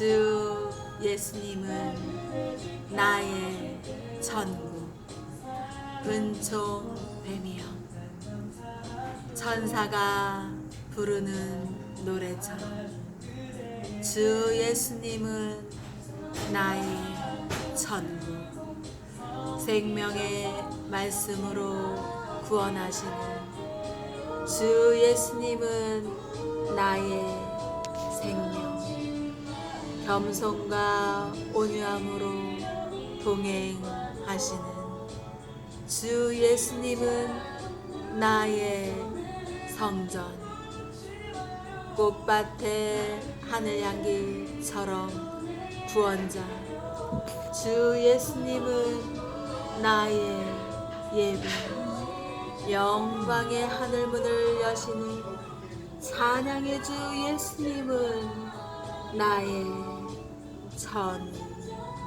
주 예수님은 나의 전구 은총 뱀이여. 천사가 부르는 노래처럼 주 예수님은 나의 전구 생명의 말씀으로 구원하시는 주 예수님은 나의 겸손과 온유함으로 동행하시는 주 예수님은 나의 성전. 꽃밭의 하늘 향기처럼 구원자. 주 예수님은 나의 예배. 영광의 하늘문을 여시는 찬양의 주 예수님은 나의 전구